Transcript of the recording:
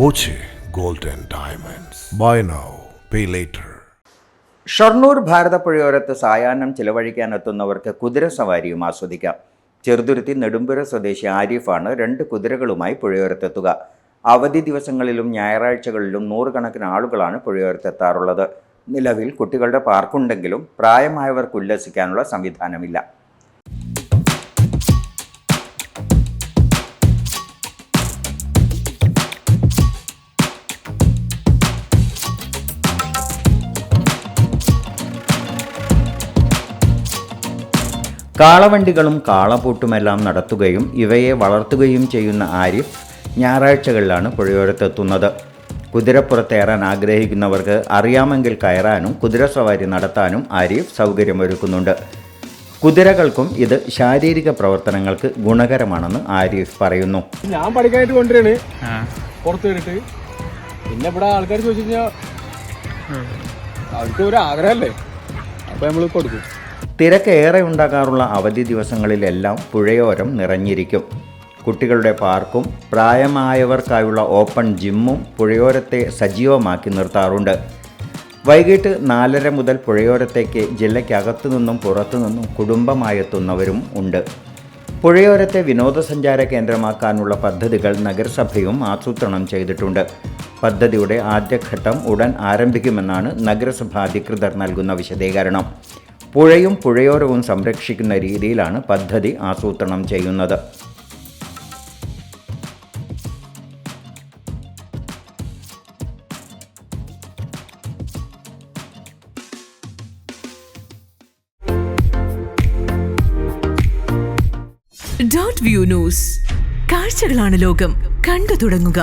Boche gold and diamonds buy now pay later Shoranur ഭാരതപ്പുഴയോരത്ത് സായാഹ്നം ചിലവഴിക്കാനെത്തുന്നവർക്ക് കുതിരസവാരിയും ആസ്വദിക്കാം. ചെറുതുരുത്തി നെടുമ്പുര സ്വദേശി ആരിഫാണ് രണ്ട് കുതിരകളുമായി പുഴയോരത്തെത്തുക. അവധി ദിവസങ്ങളിലും ഞായറാഴ്ചകളിലും നൂറുകണക്കിന് ആളുകളാണ് പുഴയോരത്തെത്താറുള്ളത്. നിലവിൽ കുട്ടികളുടെ പാർക്കുണ്ടെങ്കിലും പ്രായമായവർക്ക് ഉല്ലസിക്കാനുള്ള സംവിധാനമില്ല. കാളവണ്ടികളും കാളപൂട്ടുമെല്ലാം നടത്തുകയും ഇവയെ വളർത്തുകയും ചെയ്യുന്ന ആരിഫ് ഞായറാഴ്ചകളിലാണ് പുഴയോരത്തെത്തുന്നത്. കുതിരപ്പുറത്തേറാൻ ആഗ്രഹിക്കുന്നവർക്ക് അറിയാമെങ്കിൽ കയറാനും കുതിരസവാരി നടത്താനും ആരിഫ് സൗകര്യമൊരുക്കുന്നുണ്ട്. കുതിരകൾക്കും ഇത് ശാരീരിക പ്രവർത്തനങ്ങൾക്ക് ഗുണകരമാണെന്ന് ആരിഫ് പറയുന്നു. ഞാൻ പഠിക്കാനായിട്ട് കൊണ്ടുവരാണ്. പുറത്തു പിന്നെ ഇവിടെ ആൾക്കാർ ചോദിച്ചു കഴിഞ്ഞാൽ അവർക്ക് ഒരു ആഗ്രഹമല്ലേ അപ്പൊ നമ്മൾ കൊടുക്കും. തിരക്കേറെ ഉണ്ടാകാറുള്ള അവധി ദിവസങ്ങളിലെല്ലാം പുഴയോരം നിറഞ്ഞിരിക്കും. കുട്ടികളുടെ പാർക്കും പ്രായമായവർക്കായുള്ള ഓപ്പൺ ജിമ്മും പുഴയോരത്തെ സജീവമാക്കി നിർത്താറുണ്ട്. വൈകിട്ട് നാലര മുതൽ പുഴയോരത്തേക്ക് ജില്ലയ്ക്കകത്തു നിന്നും പുറത്തു നിന്നും കുടുംബമായെത്തുന്നവരും ഉണ്ട്. പുഴയോരത്തെ വിനോദസഞ്ചാര കേന്ദ്രമാക്കാനുള്ള പദ്ധതികൾ നഗരസഭയും ആസൂത്രണം ചെയ്തിട്ടുണ്ട്. പദ്ധതിയുടെ ആദ്യഘട്ടം ഉടൻ ആരംഭിക്കുമെന്നാണ് നഗരസഭാ അധികൃതർ നൽകുന്ന വിശദീകരണം. പുഴയും പുഴയോരവും സംരക്ഷിക്കുന്ന രീതിയിലാണ് പദ്ധതി ആസൂത്രണം ചെയ്യുന്നത്. ഡോട്ട് വ്യൂ ന്യൂസ് കാഴ്ചകളാണ് ലോകം. കണ്ടു തുടങ്ങുക.